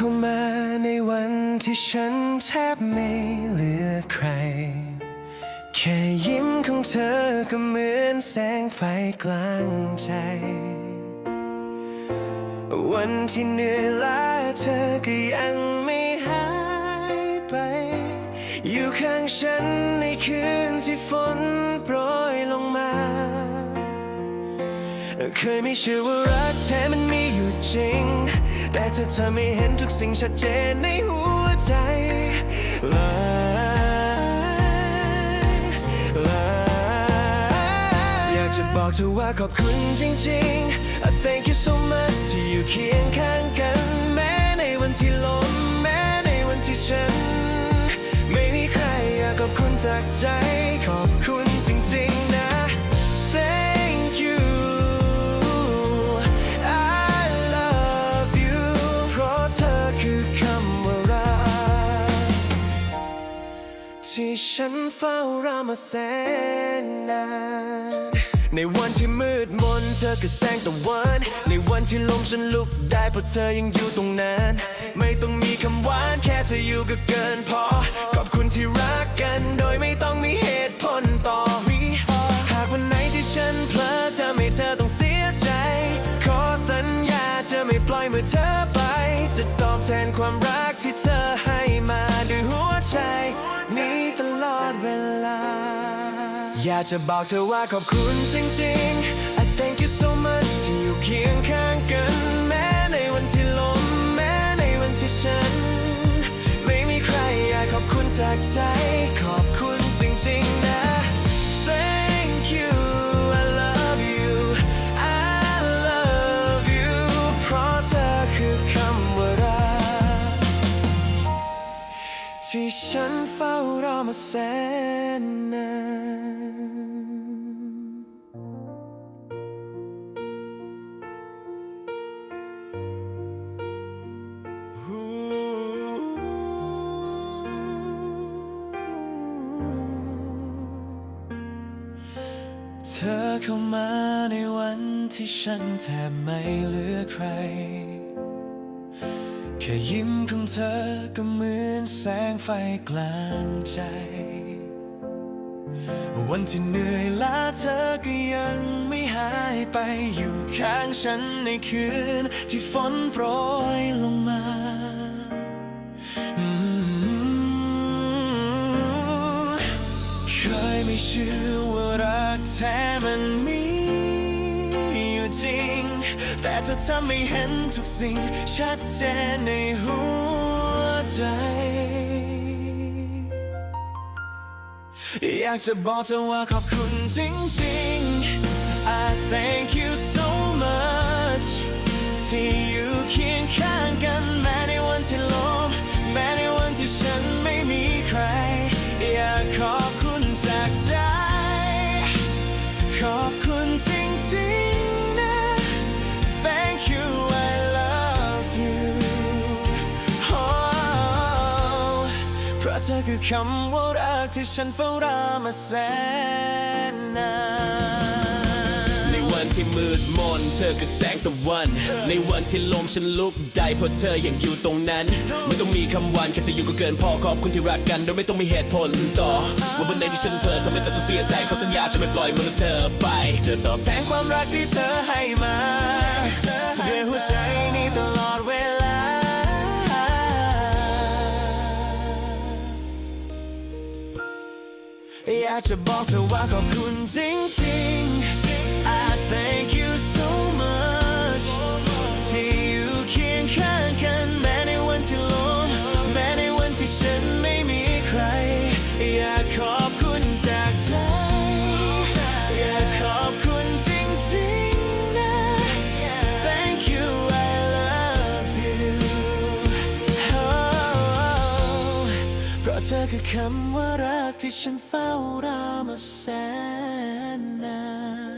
ข้ามาในวันที่ฉันแทบไม่เหลือใคร แค่ยิ้มของเธอก็เหมือนแสงไฟกลางใจ วันที่เหนื่อยล้าเธอก็ยังไม่หายไป อยู่ข้างฉันในคืนที่ฝน เคยไม่เชื่อว่ารักแท้มันมีอยู่จริง แต่เธอทำให้เห็นทุกสิ่งชัดเจนในหัวใจลาลาอยากจะบอกเธอว่าขอบคุณจริงๆ I thank you so much ที่อยู่เคียงข้างกัน แม้ในวันที่ล้มแม้ในวันที่ฉัน ไม่มีใครอยากขอบคุณจากใจขอบคุณจริงๆ ที่ฉันเฝ้ารอมาแสนนาน ในวันที่มืดมนเธอก็แสงตะวัน ในวันที่ลมฉันลุกได้เพราะเธอยังอยู่ตรงนั้น ไม่ต้องมีคำหวานแค่เธออยู่ก็เกินพอ ขอบคุณที่รักกันโดยไม่ต้องมีเหตุผลต่อมีหากวันไหนที่ฉันเพลอจะไม่เธอต้องเสียใจ ขอสัญญาจะไม่ปล่อยมือเธอไป จะตอบแทนความรักที่เธอให้มาด้วยหัวใจ ตลอดเวลา อยากจะบอกเธอว่าขอบคุณจริงๆ I thank you so much ที่อยู่เคียงข้างกันแม้ในวันที่ล้มแม้ในวันที่ฉัน ไม่มีใครอยากขอบคุณจากใจ ขอบคุณจริงๆนะ Thank you I love you I love you เพราะเธอคือคำว่ารักที่ฉันเฝ้า รอมแสนนานเธอเข้ามาในวันที่ฉันแทบไม่เหลือใคร ค่ยิ้มของเธอก็เหมือนแสงไฟกลางใจ วันที่เหนื่อยล้าเธอก็ยังไม่หายไปอยู่ข้างฉันในคืนที่ฝนโปรยลงมาเคยไม่เชื่อว่ารักแท้มันมี จริง แต่เธอทำให้เห็นทุกสิ่ง ชัดเจนในหัวใจ อยากจะบอกเธอว่าขอบคุณจริงๆ I thank you เพราะเธอคือคำว่ารักที่ฉันเฝ้ารอมาแสนนานในวันที่มืดมนเธอคือแสงตะวัน ในวันที่ลมฉันลุกได้เพราะเธอยังอยู่ตรงนั้น ไม่ต้องมีคำหวานแค่เธออยู่ก็เกินพอขอบคุณที่รักกันโดยไม่ต้องมีเหตุผลต่อ ว่าวันไหนที่ฉันเพลอทำให้เธอต้องเสียใจขอสัญญาจะไม่ปล่อยมือเธอไปจะตอบแทนความรักที่เธอให้มา อยากจะบอกเธอว่าขอบคุณจริงๆ I thank you คือคำว่ารักที่ฉันเฝ้ารอมาแสนนาน